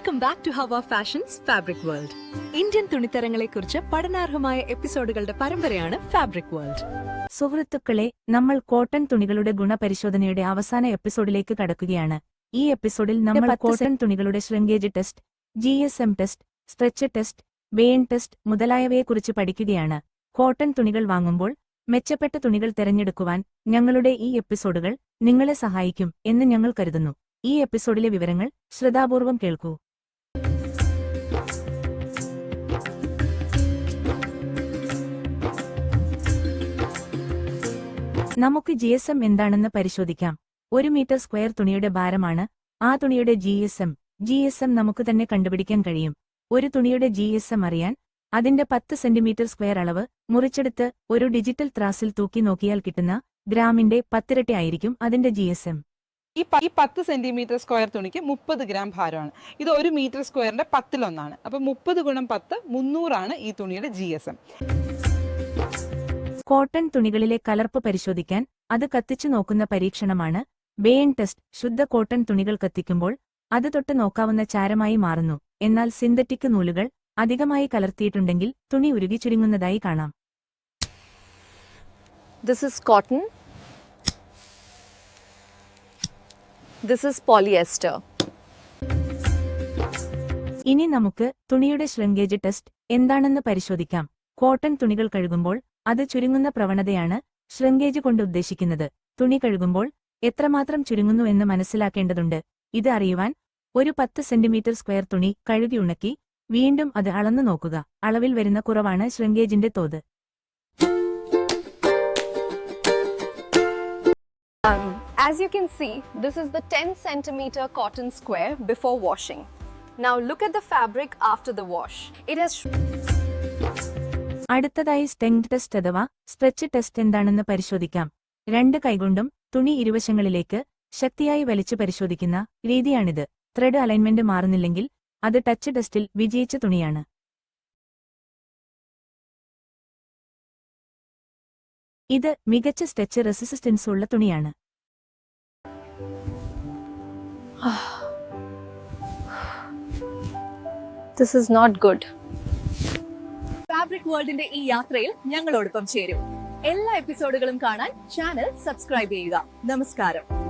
Welcome back to Hava fashions fabric world Indian തുണിത്തരങ്ങളെ കുറിച്ച് പഠനാർഹമായ എപ്പിസോഡുകളുടെ പരമ്പരയാണ് fabric world സുഹൃത്തുക്കളെ നമ്മൾ കോട്ടൺ തുണികളുടെ ഗുണപരിശോധനയുടെ അവസാന എപ്പിസോഡിലേക്ക് കടക്കുകയാണ്. ഈ എപ്പിസോഡിൽ നമ്മൾ cotton തുണികളുടെ shrinkage test G S M test stretch test vein test മുതലായവയെക്കുറിച്ച് പഠിക്കുകയാണ്. കോട്ടൺ തുണികൾ വാങ്ങുമ്പോൾ മെച്ചപ്പെട്ട തുണികൾ തിരഞ്ഞെടുക്കുവാൻ ഞങ്ങളുടെ ഈ എപ്പിസോഡുകൾ നിങ്ങളെ സഹായിക്കും എന്ന് ഞങ്ങൾ കരുതുന്നു. ഈ എപ്പിസോഡിലെ വിവരങ്ങൾ ശ്രദ്ധാപൂർവം കേൾക്കൂ. നമുക്ക് ജി എസ് എം എന്താണെന്ന് പരിശോധിക്കാം. ഒരു മീറ്റർ സ്ക്വയർ തുണിയുടെ ഭാരമാണ്. ആ തുണിയുടെ G S M G S M നമുക്ക് തന്നെ കണ്ടുപിടിക്കാൻ കഴിയും. ഒരു തുണിയുടെ ജി എസ് എം അറിയാൻ അതിന്റെ പത്ത് സെന്റിമീറ്റർ സ്ക്വയർ അളവ് മുറിച്ചെടുത്ത് ഒരു ഡിജിറ്റൽ ത്രാസിൽ തൂക്കി നോക്കിയാൽ കിട്ടുന്ന ഗ്രാമിന്റെ പത്തിരട്ടി ആയിരിക്കും അതിന്റെ ജി എസ് എം ഈ ഈ പത്ത് സെന്റിമീറ്റർ സ്ക്വയർ തുണിക്ക് മുപ്പത് ഗ്രാം ഭാരമാണ്. ഇത് ഒരു മീറ്റർ സ്ക്വയറിന്റെ പത്തിലൊന്നാണ്. അപ്പൊ മുപ്പത് ഗുണം പത്ത് മുന്നൂറാണ് ഈ തുണിയുടെ ജി എസ് എം കോട്ടൺ തുണികളിലെ കലർപ്പ് പരിശോധിക്കാൻ അത് കത്തിച്ചു നോക്കുന്ന പരീക്ഷണമാണ് ബേൺ ടെസ്റ്റ് ശുദ്ധ കോട്ടൺ തുണികൾ കത്തിക്കുമ്പോൾ അത് തൊട്ട് നോക്കാവുന്ന ചാരമായി മാറുന്നു എന്നാൽ സിന്തറ്റിക് നൂലുകൾ അധികമായി കലർത്തിയിട്ടുണ്ടെങ്കിൽ തുണി ഉരുകി ചുരുങ്ങുന്നതായി കാണാം This is cotton. This is polyester. ഇനി നമുക്ക് തുണിയുടെ ശൃംഗേജ് ടെസ്റ്റ് എന്താണെന്ന് പരിശോധിക്കാം കോട്ടൺ തുണികൾ കഴുകുമ്പോൾ അത് ചുരുങ്ങുന്ന പ്രവണതയാണ് ശൃംഗേജ് കൊണ്ട് ഉദ്ദേശിക്കുന്നത് തുണി കഴുകുമ്പോൾ എത്രമാത്രം ചുരുങ്ങുന്നു എന്ന് മനസ്സിലാക്കേണ്ടതുണ്ട് ഇത് അറിയുവാൻ ഒരു പത്ത് സെന്റിമീറ്റർ സ്ക്വയർ തുണി കഴുകി ഉണക്കി വീണ്ടും അത് അളന്നു നോക്കുക അളവിൽ വരുന്ന കുറവാണ് ശൃംഗേജിന്റെ തോത് Um, as you can see, this is the 10 centimeter cotton square before washing. Now look at the fabric after the wash. It has അടുത്തതായി സ്റ്റെങ് ടെസ്റ്റ് അഥവാ സ്ട്രെച്ച് ടെസ്റ്റ് എന്താണെന്ന് പരിശോധിക്കാം. രണ്ട് കൈകൊണ്ടും തുണി ഇരുവശങ്ങളിലേക്ക് ശക്തിയായി വലിച്ചു പരിശോധിക്കുന്ന രീതിയാണിത്. ത്രെഡ് അലൈൻമെന്റ് മാറുന്നില്ലെങ്കിൽ അത് ടച്ച് ടെസ്റ്റിൽ വിജയിച്ച തുണിയാണ്. ഇത് മികച്ച സ്റ്റെച്ച് റെസിസ്റ്റൻസ് ഉള്ള തുണിയാണ്. This is not good. Fabric വേൾഡിന്റെ ഈ യാത്രയിൽ ഞങ്ങളോടൊപ്പം ചേരും. എല്ലാ എപ്പിസോഡുകളും കാണാൻ ചാനൽ സബ്സ്ക്രൈബ് ചെയ്യുക. നമസ്കാരം.